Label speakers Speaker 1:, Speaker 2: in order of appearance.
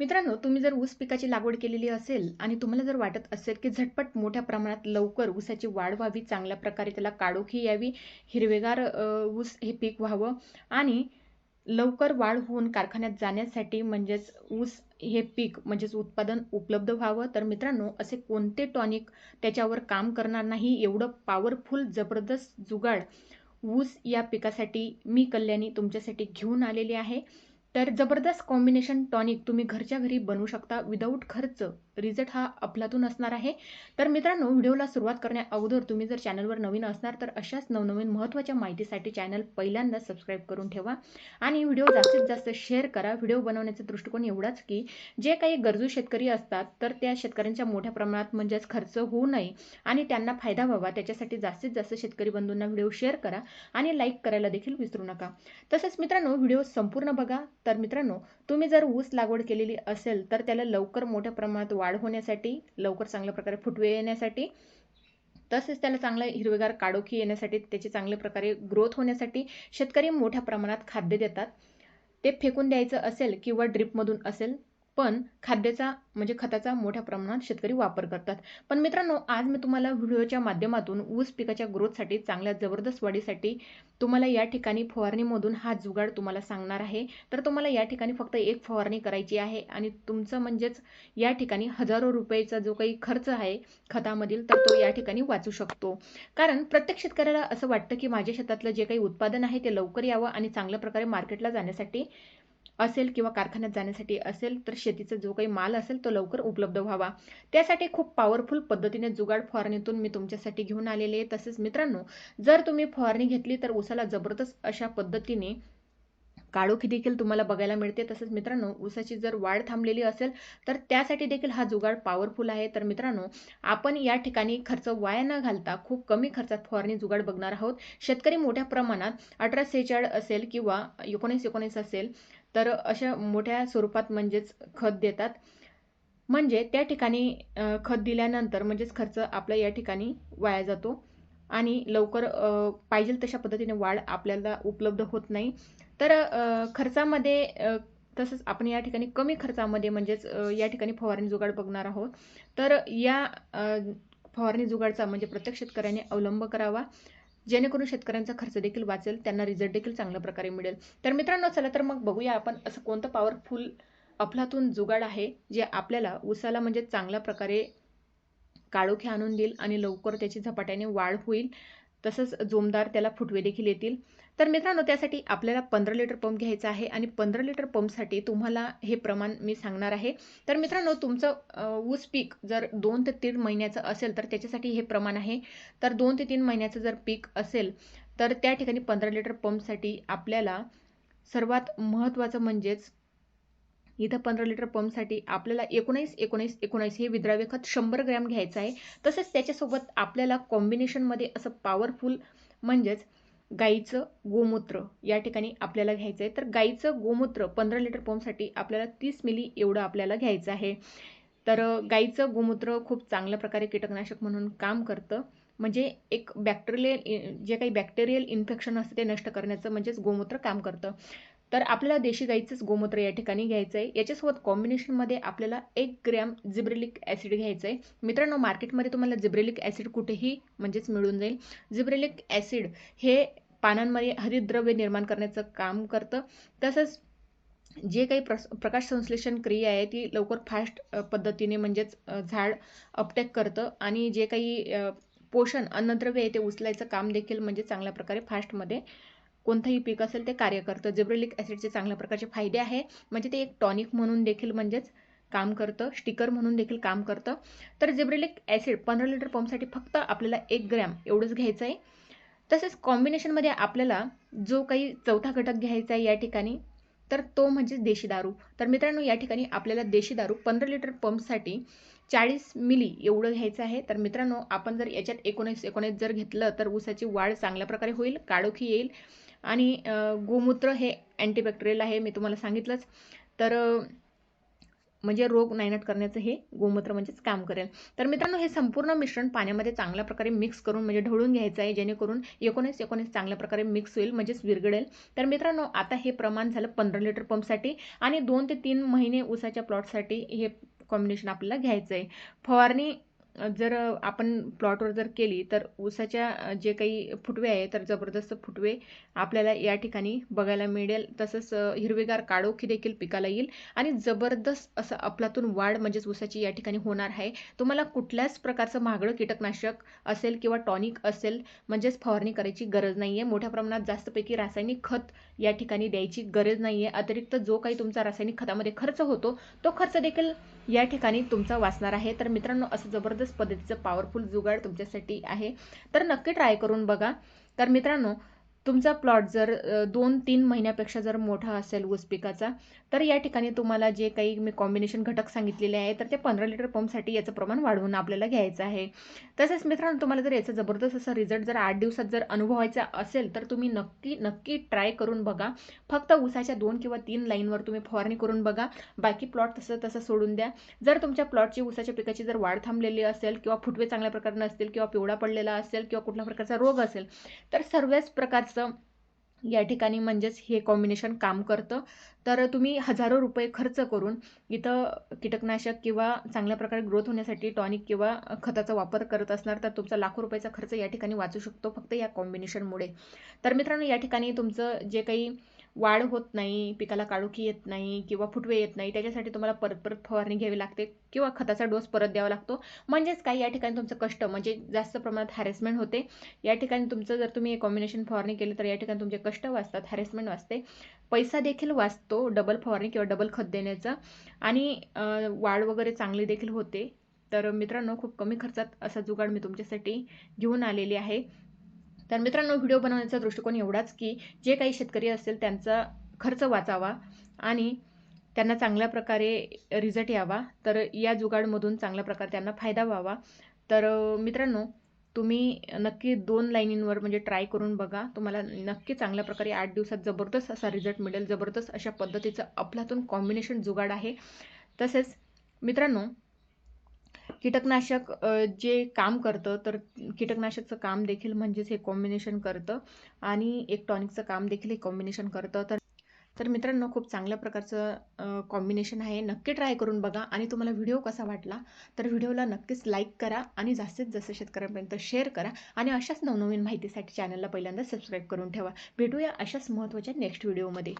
Speaker 1: मित्रांनो तुम्ही जर ऊस पिकाची लागवड केलेली असेल आणि तुम्हाला जर वाटत असेल की झटपट मोठ्या प्रमाणात लवकर ऊसाची वाढ व्हावी चांगल्या प्रकारे त्याला काळोखी यावी हिरवेगार ऊस हे पीक व्हावं आणि लवकर वाढ होऊन कारखान्यात जाण्यासाठी म्हणजेच ऊस हे पीक म्हणजेच उत्पादन उपलब्ध व्हावं. तर मित्रांनो असे कोणते टॉनिक त्याच्यावर काम करणार नाही एवढं पॉवरफुल जबरदस्त जुगाड ऊस या पिकासाठी मी कल्याणी तुमच्यासाठी घेऊन आलेली आहे. तर जबरदस्त कॉम्बिनेशन टॉनिक तुम्ही घरच्या घरी बनवू शकता. विदाऊट खर्च रिझल्ट हा अफलातून असणार आहे. तर मित्रांनो व्हिडिओला सुरुवात करण्या अगोदर तुम्ही जर चॅनलवर नवीन असणार तर अशाच नवनवीन महत्त्वाच्या माहितीसाठी चॅनल पहिल्यांदा सबस्क्राईब करून ठेवा. आणि व्हिडिओ जास्तीत जास्त शेअर करा. व्हिडिओ बनवण्याचा दृष्टिकोन एवढाच की जे काही गरजू शेतकरी असतात तर त्या शेतकऱ्यांच्या मोठ्या प्रमाणात म्हणजेच खर्च होऊ नये आणि त्यांना फायदा व्हावा. त्याच्यासाठी जास्तीत जास्त शेतकरी बंधूंना व्हिडिओ शेअर करा आणि लाईक करायला देखील विसरू नका. तसंच मित्रांनो व्हिडिओ संपूर्ण बघा. तर मित्रांनो तुम्ही जर ऊस लागवड केलेली असेल तर त्याला लवकर मोठ्या प्रमाणात वाढ होण्यासाठी लवकर चांगल्या प्रकारे फुटवे येण्यासाठी तसेच त्याला चांगलं हिरवेगार काडोखी येण्यासाठी त्याचे चांगल्या प्रकारे ग्रोथ होण्यासाठी शेतकरी मोठ्या प्रमाणात खाद्य देतात. ते फेकून द्यायचं असेल किंवा ड्रिपमधून असेल पण खाद्याचा म्हणजे खताचा मोठ्या प्रमाणात शेतकरी वापर करतात. पण मित्रांनो आज मी तुम्हाला व्हिडिओच्या माध्यमातून ऊस पिकाच्या ग्रोथसाठी चांगल्या जबरदस्त वाढीसाठी तुम्हाला या ठिकाणी फवारणीमधून हा जुगाड तुम्हाला सांगणार आहे. तर तुम्हाला या ठिकाणी फक्त एक फवारणी करायची आहे आणि तुमचं म्हणजेच या ठिकाणी हजारो रुपयेचा जो काही खर्च आहे खतामधील तर तो या ठिकाणी वाचू शकतो. कारण प्रत्येक शेतकऱ्याला असं वाटतं की माझ्या शेतातलं जे काही उत्पादन आहे ते लवकर यावं आणि चांगल्या प्रकारे मार्केटला जाण्यासाठी असेल किंवा कारखान्यात जाण्यासाठी असेल तर शेतीचा जो काही माल असेल तो लवकर उपलब्ध व्हावा. त्यासाठी खूप पॉवरफुल पद्धतीने जुगाड फवारणीतून मी तुमच्यासाठी घेऊन आलेले आहे. तसेच मित्रांनो जर तुम्ही फवारणी घेतली तर उसाला जबरदस्त अशा पद्धतीने काळोखी देखील तुम्हाला बघायला मिळते. तसंच मित्रांनो ऊसाची जर वाढ थांबलेली असेल तर त्यासाठी देखील हा जुगाड पॉवरफुल आहे. तर मित्रांनो आपण या ठिकाणी खर्च वाया न घालता खूप कमी खर्चात फवारणी जुगाड बघणार आहोत. शेतकरी मोठ्या प्रमाणात अठरा सेहेचाळ असेल किंवा एकोणीस एकोणीस असेल तर अशा मोठ्या स्वरूपात म्हणजेच खत देतात. म्हणजे त्या ठिकाणी खत दिल्यानंतर म्हणजेच खर्च आपला या ठिकाणी वाया जातो. आणि लवकर पाहिजे तशा पद्धतीने वाढ आपल्याला उपलब्ध होत नाही. तर खर्चामध्ये तसंच आपण या ठिकाणी कमी खर्चामध्ये म्हणजेच या ठिकाणी फवारणी जुगाड बघणार आहोत. तर या फवारणी जुगाडचा म्हणजे प्रत्येक शेतकऱ्याने अवलंब करावा. जेणेकरून शेतकऱ्यांचा खर्च देखील वाचेल त्यांना रिझल्ट देखील चांगल्या प्रकारे मिळेल. तर मित्रांनो चला तर मग बघूया आपण असं कोणतं पॉवरफुल अफलातून जुगाड आहे जे आपल्याला उसाला म्हणजे चांगल्या प्रकारे काळोखे आणून देईल आणि लवकर त्याची झपाट्याने वाढ होईल. तसंच जोमदार त्याला फुटवे देखील येतील. तर मित्रांनो त्यासाठी आपल्याला पंधरा लिटर पंप घ्यायचा आहे आणि पंधरा लिटर पंपसाठी तुम्हाला हे प्रमाण मी सांगणार आहे. तर मित्रांनो तुमचं ऊस पीक जर दोन ते तीन महिन्याचं असेल तर त्याच्यासाठी हे प्रमाण आहे. तर दोन ते तीन महिन्याचं जर पीक असेल तर त्या ठिकाणी पंधरा लिटर पंपसाठी आपल्याला सर्वात महत्त्वाचं म्हणजेच इथं पंधरा लिटर पंपसाठी आपल्याला एकोणीस एकोणीस एकोणीस हे विद्राव्य खत शंभर ग्रॅम घ्यायचं आहे. तसंच त्याच्यासोबत आपल्याला कॉम्बिनेशनमध्ये असं पॉवरफुल म्हणजेच गाईचं गोमूत्र या ठिकाणी आपल्याला घ्यायचं आहे. तर गाईचं गोमूत्र पंधरा लिटर पंपसाठी आपल्याला तीस मिली एवढं आपल्याला घ्यायचं आहे. तर गाईचं गोमूत्र खूप चांगल्या प्रकारे कीटकनाशक म्हणून काम करतं. म्हणजे एक बॅक्टेरियल जे काही बॅक्टेरियल इन्फेक्शन असतं ते नष्ट करण्याचं म्हणजेच गोमूत्र काम करतं. तर आपल्याला देशी गाईचंच गोमूत्र या ठिकाणी घ्यायचं आहे याच्यासोबत कॉम्बिनेशनमध्ये आपल्याला एक ग्रॅम जिब्रेलिक ॲसिड घ्यायचं आहे मित्रांनो मार्केटमध्ये तुम्हाला जिब्रेलिक ॲसिड कुठेही म्हणजेच मिळून जाईल. जिब्रेलिक ॲसिड हे पानांमध्ये हरितद्रव्य निर्माण करण्याचं काम करतं. तसंच जे काही प्रस प्रकाश संश्लेषण क्रिया आहे ती लवकर फास्ट पद्धतीने म्हणजेच झाड अपटॅक करतं. आणि जे काही पोषण अन्नद्रव्य आहे ते उचलायचं काम देखील म्हणजे चांगल्या प्रकारे फास्टमध्ये कोणतंही पीक असेल ते कार्य करतं. जिब्रेलिक ॲसिडचे चांगल्या प्रकारचे फायदे आहे. म्हणजे ते एक टॉनिक म्हणून देखील म्हणजेच काम करतं. स्टिकर म्हणून देखील काम करतं. तर जिब्रेलिक ॲसिड पंधरा लिटर पंपसाठी फक्त आपल्याला एक ग्रॅम एवढंच घ्यायचं आहे. तसेच कॉम्बिनेशनमध्ये आपल्याला जो काही चौथा घटक घ्यायचा आहे या ठिकाणी तर तो म्हणजे देशी दारू. तर मित्रांनो या ठिकाणी आपल्याला देशी दारू पंधरा लिटर पंपसाठी चाळीस मिली एवढं घ्यायचं आहे. तर मित्रांनो आपण जर याच्यात एकोणीस एकोणीस जर घेतलं तर ऊसाची वाढ चांगल्या प्रकारे होईल काळोखी येईल. आणि गोमूत्र हे अँटीबॅक्टेरियल आहे मी तुम्हाला सांगितलंच. तर म्हणजे रोग नायनाट करण्याचं हे गोमूत्र म्हणजेच काम करेल. तर मित्रांनो हे संपूर्ण मिश्रण पाण्यामध्ये चांगल्या प्रकारे मिक्स करून म्हणजे ढवळून घ्यायचं आहे जेणेकरून एकोणीस एकोणीस चांगल्या प्रकारे मिक्स होईल म्हणजेच विरगडेल तर मित्रांनो आता हे प्रमाण झालं पंधरा लिटर पंपसाठी आणि दोन ते तीन महिने ऊसाच्या प्लॉटसाठी हे कॉम्बिनेशन आपल्याला घ्यायचं आहे फवारणी जर आपण प्लॉटवर जर केली तर ऊसाच्या जे काही फुटवे आहे तर जबरदस्त फुटवे आपल्याला या ठिकाणी बघायला मिळेल. तसंच हिरवेगार काळोखी देखील पिकाला येईल. आणि जबरदस्त असं आपलातून वाढ म्हणजेच ऊसाची या ठिकाणी होणार आहे. तुम्हाला कुठल्याच प्रकारचं महागडं कीटकनाशक असेल किंवा टॉनिक असेल म्हणजेच फवारणी करायची गरज नाही आहे मोठ्या प्रमाणात जास्तपैकी रासायनिक खत या ठिकाणी द्यायची गरज नाही आहे अतिरिक्त जो काही तुमचा रासायनिक खतामध्ये खर्च होतो तो खर्च देखील या ठिकाणी तुमचा वाचणार आहे. तर मित्रांनो असं जबरदस्त पद्धतीचं पॉवरफुल जुगाड तुमच्यासाठी आहे. तर नक्की ट्राय करून बघा. तर मित्रांनो तुमचा प्लॉट जर दोन तीन महिन्यापेक्षा जर मोठा असेल ऊस पिकाचा तर या ठिकाणी तुम्हाला जे काही मी कॉम्बिनेशन घटक सांगितलेले आहे तर ते पंधरा लिटर पंपसाठी याचं प्रमाण वाढवून आपल्याला घ्यायचं आहे. तसेच मित्रांनो तुम्हाला जर याचा जबरदस्त असा रिझल्ट जर आठ दिवसात जर अनुभवायचा असेल तर तुम्ही नक्की नक्की ट्राय करून बघा. फक्त ऊसाच्या दोन किंवा तीन लाईनवर तुम्ही फवारणी करून बघा. बाकी प्लॉट तसं तसं सोडून द्या. जर तुमच्या प्लॉटची ऊसाच्या पिकाची जर वाढ थांबलेली असेल किंवा फुटवे चांगल्या प्रकारे नसतील किंवा पिवळा पडलेला असेल किंवा कुठल्या प्रकारचा रोग असेल तर सर्वच प्रकारचं या ठिकाणी म्हणजेच हे कॉम्बिनेशन काम करतं. तर तुम्ही हजारो रुपये खर्च करून इथं कीटकनाशक किंवा चांगल्या प्रकारे ग्रोथ होण्यासाठी टॉनिक किंवा खताचा वापर करत असणार तर तुमचा लाखो रुपयाचा खर्च या ठिकाणी वाचू शकतो फक्त या कॉम्बिनेशनमुळे तर मित्रांनो या ठिकाणी तुमचं जे काही वाढ होत नाही पिकाला काळोखी येत नाही किंवा फुटवे येत नाही त्याच्यासाठी तुम्हाला परत परत फवारणी घ्यावी लागते किंवा खताचा डोस परत द्यावा लागतो. म्हणजेच काही या ठिकाणी तुमचं कष्ट म्हणजे जास्त प्रमाणात हॅरेसमेंट होते. या ठिकाणी तुमचं जर तुम्ही कॉम्बिनेशन फवारणी केली तर या ठिकाणी तुमचे कष्ट वाचतात हॅरेसमेंट वाचते. पैसा देखील वाचतो डबल फवारणी किंवा डबल खत देण्याचा. आणि वाढ वगैरे चांगली देखील होते. तर मित्रांनो खूप कमी खर्चात असा जुगाड मी तुमच्यासाठी घेऊन आलेली आहे. तर मित्रांनो व्हिडिओ बनवण्याचा दृष्टिकोन एवढाच की जे काही शेतकरी असेल त्यांचा खर्च वाचावा आणि त्यांना चांगल्या प्रकारे रिझल्ट यावा. तर या जुगाडमधून चांगल्या प्रकारे त्यांना फायदा व्हावा. तर मित्रांनो तुम्ही नक्की दोन लाईनींवर म्हणजे ट्राय करून बघा. तुम्हाला नक्की चांगल्या प्रकारे आठ दिवसात जबरदस्त असा रिझल्ट मिळेल. जबरदस्त अशा पद्धतीचं आपल्यातून कॉम्बिनेशन जुगाड आहे. तसेच मित्रांनो कीटकनाशक जे काम करतं तर कीटकनाशकचं काम देखील म्हणजेच हे कॉम्बिनेशन करतं आणि एक टॉनिकचं काम देखील हे कॉम्बिनेशन करतं. तर तर मित्रांनो खूप चांगल्या प्रकारचं कॉम्बिनेशन आहे. नक्की ट्राय करून बघा आणि तुम्हाला व्हिडिओ कसा वाटला तर व्हिडिओला नक्कीच लाईक करा आणि जास्तीत जास्त शेतकऱ्यांपर्यंत शेअर करा आणि अशाच नवनवीन माहितीसाठी चॅनलला पहिल्यांदा सबस्क्राईब करून ठेवा. भेटूया अशाच महत्त्वाच्या नेक्स्ट व्हिडिओमध्ये